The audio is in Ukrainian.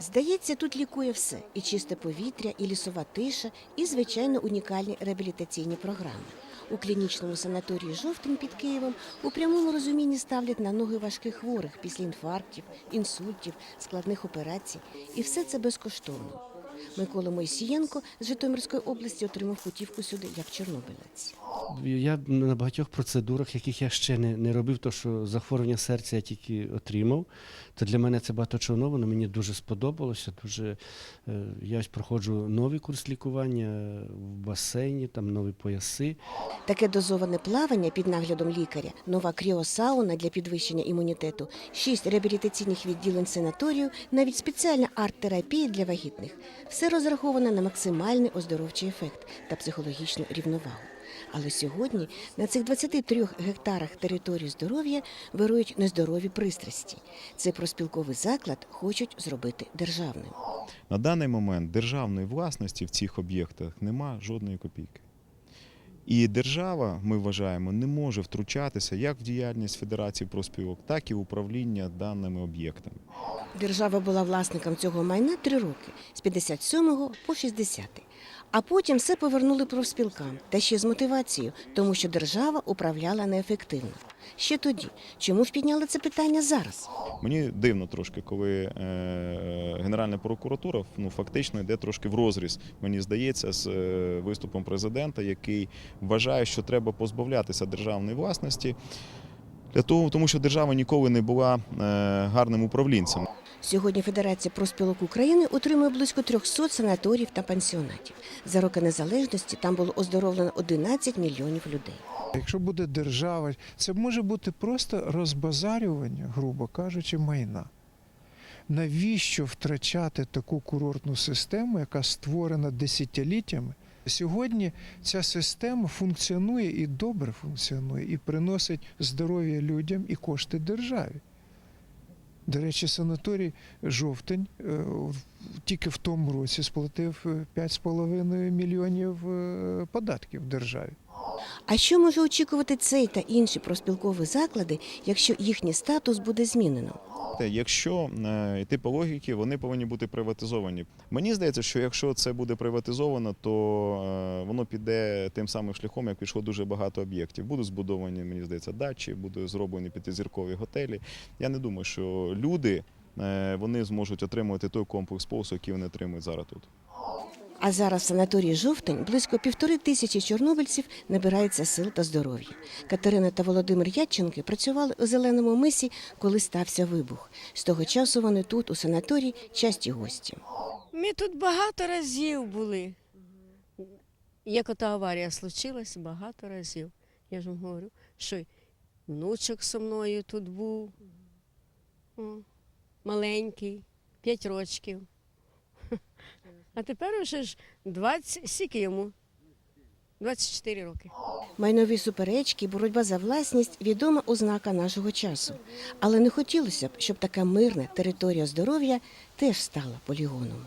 Здається, тут лікує все: і чисте повітря, і лісова тиша, і звичайно унікальні реабілітаційні програми. У клінічному санаторії Жовтень під Києвом у прямому розумінні ставлять на ноги важких хворих після інфарктів, інсультів, складних операцій. І все це безкоштовно. Микола Мойсієнко з Житомирської області отримав путівку сюди як чорнобилець. Я на багатьох процедурах, яких я ще не, не робив, то що захворювання серця я тільки отримав. То для мене це багато чого нового, мені дуже сподобалося. Дуже, е, я ось проходжу новий курс лікування в басейні, там нові пояси. Таке дозоване плавання під наглядом лікаря, нова кріосауна для підвищення імунітету, шість реабілітаційних відділень санаторію, навіть спеціальна арт-терапія для вагітних. Все розраховано на максимальний оздоровчий ефект та психологічну рівновагу. Але сьогодні на цих 23 гектарах території здоров'я вирують нездорові пристрасті. Цей проспілковий заклад хочуть зробити державним. На даний момент державної власності в цих об'єктах нема жодної копійки. І держава, ми вважаємо, не може втручатися як в діяльність Федерації профспілок, так і в управління даними об'єктами. Держава була власником цього майна три роки з 57 по 60. А потім все повернули профспілкам та ще з мотивацією, тому що держава управляла неефективно. Ще тоді, чому ж підняли це питання зараз? Мені дивно трошки, коли е, Генеральна прокуратура ну, фактично йде трошки в розріз, мені здається, з е, виступом президента, який вважає, що треба позбавлятися державної власності. Для того, тому що держава ніколи не була е, гарним управлінцем. Сьогодні Федерація профспілок України утримує близько 300 санаторіїв та пансіонатів. За роки незалежності там було оздоровлено 11 мільйонів людей. Якщо буде держава, це може бути просто розбазарювання, грубо кажучи, майна. Навіщо втрачати таку курортну систему, яка створена десятиліттями? Сьогодні ця система функціонує і добре функціонує, і приносить здоров'я людям і кошти державі. До речі, санаторій жовтень е, тільки в тому році сплатив е, 5,5 мільйонів е, податків державі. А що може очікувати цей та інші профспілкові заклади, якщо їхній статус буде змінено? Якщо е, йти по логіки, вони повинні бути приватизовані. Мені здається, що якщо це буде приватизовано, то е, воно піде тим самим шляхом, як пішло дуже багато об'єктів. Будуть збудовані, мені здається, дачі, будуть зроблені п'ятизіркові готелі. Я не думаю, що люди е, вони зможуть отримувати той комплекс послуг, який вони отримують зараз тут. А зараз в санаторії Жовтень близько півтори тисячі чорнобильців набирається сил та здоров'я. Катерина та Володимир Ядченки працювали у зеленому мисі, коли стався вибух. З того часу вони тут, у санаторії, часті гості. Ми тут багато разів були. Як ота аварія случилась, багато разів. Я ж вам говорю, що внучок зі мною тут був. Маленький, 5 рочків. А тепер вже ж 20, скільки йому? 24 роки. Майнові суперечки, боротьба за власність відома ознака нашого часу. Але не хотілося б, щоб така мирна територія здоров'я теж стала полігоном.